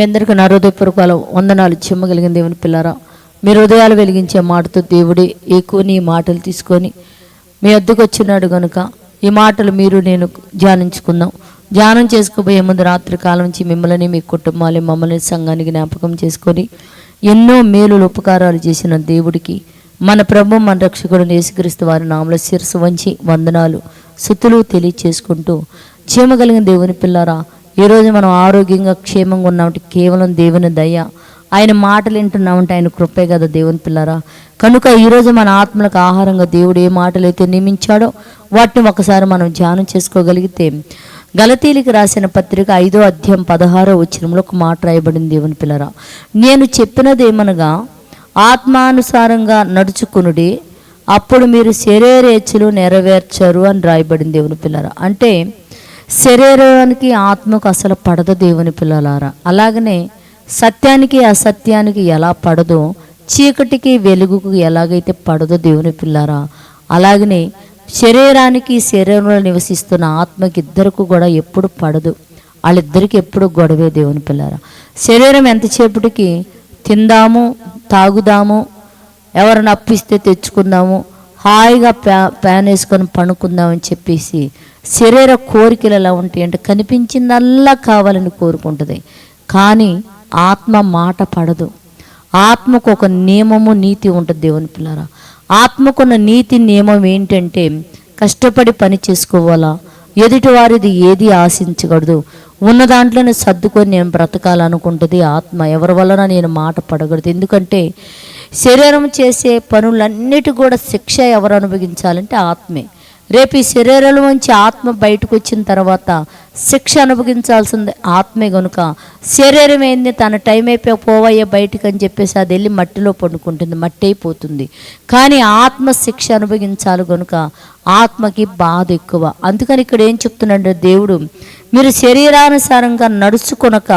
మీ అందరికీ నా హృదయపూర్వకాల వందనాలు చెమ్మగలిగిన దేవుని పిల్లరా. మీ హృదయాలు వెలిగించే మాటతో దేవుడే ఎక్కువ నీ మాటలు తీసుకొని మీ వద్దకు వచ్చినాడు కనుక ఈ మాటలు మీరు నేను ధ్యానించుకుందాం. ధ్యానం చేసుకోబోయే ముందు రాత్రి కాలం నుంచి మిమ్మల్ని మీ కుటుంబాలు మమ్మల్ని సంఘానికి జ్ఞాపకం చేసుకొని ఎన్నో మేలులు ఉపకారాలు చేసిన దేవుడికి మన ప్రభు మన రక్షకుడు యేసుక్రీస్తు వారి నామల శిరస్సు వంచి వందనాలు సుతులు తెలియచేసుకుంటూ క్షేమగలిగిన దేవుని పిల్లరా ఈరోజు మనం ఆరోగ్యంగా క్షేమంగా ఉన్నామంటే కేవలం దేవుని దయ. ఆయన మాటలు వింటున్నామంటే ఆయన కృపే కదా దేవుని పిల్లరా. కనుక ఈరోజు మన ఆత్మలకు ఆహారంగా దేవుడు ఏ మాటలు అయితే నియమించాడో వాటిని ఒకసారి మనం ధ్యానం చేసుకోగలిగితే గలతీలికి రాసిన పత్రిక ఐదో అధ్యాయం పదహారో వచ్చినంలో ఒక మాట రాయబడింది దేవుని పిల్లరా. నేను చెప్పినదేమనగా ఆత్మానుసారంగా నడుచుకునుడి అప్పుడు మీరు శరీరేచ్ఛలు నెరవేర్చరు అని రాయబడింది దేవుని పిల్లరా. అంటే శరీరానికి ఆత్మకు అసలు పడదు దేవుని పిల్లలారా. అలాగనే సత్యానికి అసత్యానికి ఎలా పడదో చీకటికి వెలుగుకు ఎలాగైతే పడదో దేవుని పిల్లారా. అలాగనే శరీరానికి శరీరంలో నివసిస్తున్న ఆత్మకి ఇద్దరికి కూడా ఎప్పుడు పడదు. వాళ్ళిద్దరికి ఎప్పుడు గొడవే దేవుని పిల్లారా. శరీరం ఎంతసేపటికి తిందాము తాగుదాము ఎవరిని అప్పిస్తే తెచ్చుకుందాము హాయిగా ప్యా ప్యాన్ వేసుకొని పనుకుందామని చెప్పేసి శరీర కోరికలు ఎలా ఉంటాయి అంటే కనిపించిందల్లా కావాలని కోరుకుంటుంది. కానీ ఆత్మ మాట పడదు. ఆత్మకు ఒక నియమము నీతి ఉంటుంది దేవుని పిల్లరా. ఆత్మకున్న నీతి నియమం ఏంటంటే కష్టపడి పని చేసుకోవాలా? ఎదుటి వారిది ఏది ఆశించకూడదు. ఉన్న దాంట్లోనే సర్దుకొని నేను బ్రతకాలనుకుంటుంది. ఆత్మ ఎవరి వలన నేను మాట పడకూడదు. ఎందుకంటే శరీరం చేసే పనులన్నిటి కూడా శిక్ష ఎవరు అనుభవించాలంటే ఆత్మే. రేపు ఈ శరీరంలోంచి ఆత్మ బయటకు వచ్చిన తర్వాత శిక్ష అనుభవించాల్సింది ఆత్మే గనుక. శరీరం ఏంది? తన టైం అయిపోయి పోవయ్యే బయటకు అని చెప్పేసి అది వెళ్ళి మట్టిలో పండుకుంటుంది మట్టి అయిపోతుంది. కానీ ఆత్మ శిక్ష అనుభవించాలి గనుక ఆత్మకి బాధ ఎక్కువ. అందుకని ఇక్కడ ఏం చెప్తున్నాడు దేవుడు మీరు శరీరానుసారంగా నడుచుకొనక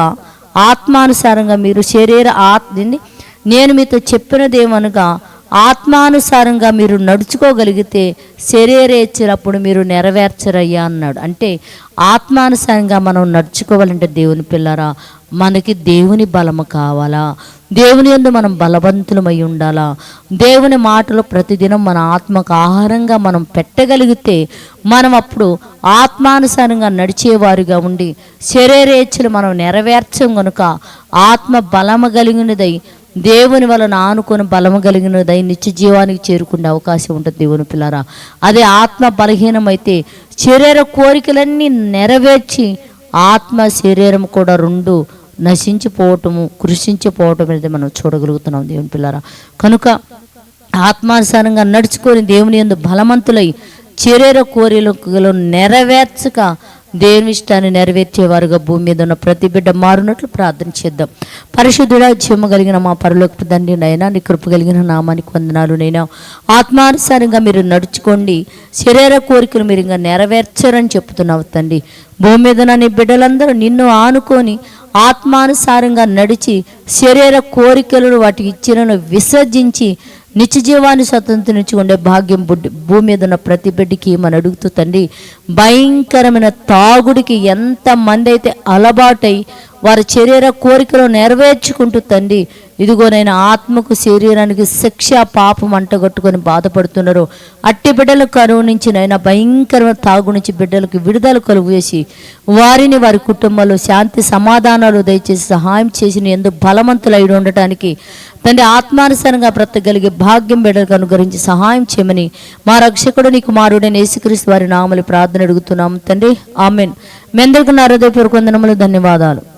ఆత్మానుసారంగా మీరు శరీర ఆత్మని నేను మీతో చెప్పినదేమనగా ఆత్మానుసారంగా మీరు నడుచుకోగలిగితే శరీరేచ్చినప్పుడు మీరు నెరవేర్చరయ్యా అన్నాడు. అంటే ఆత్మానుసారంగా మనం నడుచుకోవాలంటే దేవుని పిల్లరా మనకి దేవుని బలము కావాలా? దేవుని ఎందు మనం బలవంతులమై ఉండాలా? దేవుని మాటలు ప్రతిదినం మన ఆత్మకు ఆహారంగా మనం పెట్టగలిగితే మనం అప్పుడు ఆత్మానుసారంగా నడిచేవారుగా ఉండి శరీరేచ్ఛలు మనం నెరవేర్చం కనుక ఆత్మ బలము కలిగినదై దేవుని వలన ఆనుకొని బలము కలిగినదై నిత్య జీవానికి చేరుకునే అవకాశం ఉంటుంది దేవుని పిల్లరా. అదే ఆత్మ బలహీనమైతే శరీర కోరికలన్నీ నెరవేర్చి ఆత్మ శరీరం కూడా రెండు నశించిపోవటము కృషించిపోవటం అనేది మనం చూడగలుగుతున్నాం దేవుని పిల్లరా. కనుక ఆత్మానుసారంగా నడుచుకొని దేవుని ఎందు బలవంతులై శరీర కోరికలు నెరవేర్చక దేవుని ఇష్టాన్ని నెరవేర్చేవారుగా భూమి మీద ఉన్న ప్రతి బిడ్డ మారునట్లు ప్రార్థన చేద్దాం. పరిశుద్ధుడా జీవము కలిగిన మా పరలోకి తండ్రి నైనా నీ కృప కలిగిన నామానికి వందనాలు నైనా. ఆత్మానుసారంగా మీరు నడుచుకోండి. శరీర కోరికలు మీరు ఇంకా నెరవేర్చరని చెప్తున్నావు తండ్రి. భూమి మీద ఉన్న నీ బిడ్డలందరూ నిన్ను ఆనుకొని ఆత్మానుసారంగా నడిచి శరీర కోరికలను వాటికి ఇచ్చినను విసర్జించి నిత్య జీవాన్ని స్వతంత్రించుకునే భాగ్యం భూమి మీద ఉన్న ప్రతి బిడ్డకి మన అడుగుతూ తండ్రి భయంకరమైన తాగుడికి ఎంతమంది అయితే అలవాటై వారి శరీర కోరికలు నెరవేర్చుకుంటూ తండ్రి ఇదిగో నేను ఆత్మకు శరీరానికి శిక్ష పాపం అంటగట్టుకొని బాధపడుతున్నారు. అట్టి బిడ్డలకు కరువు నుంచి నైనా భయంకరమైన తాగు నుంచి బిడ్డలకు విడుదల కలుగు చేసి వారిని వారి కుటుంబంలో శాంతి సమాధానాలు దయచేసి సహాయం చేసిన ఎందుకు బలవంతులై ఉండటానికి తండ్రి ఆత్మానుసారంగా బ్రతకగలిగే భాగ్యం బిడ్డలకు అనుగ్రహించి సహాయం చేయమని మా రక్షకుడు నీ కుమారుడైన యేసుక్రీస్తు వారి నామలు ప్రార్థన అడుగుతున్నాం తండ్రి. ఆమెన్. మెందరికి నా హృదయపూర్వక వందనములు ధన్యవాదాలు.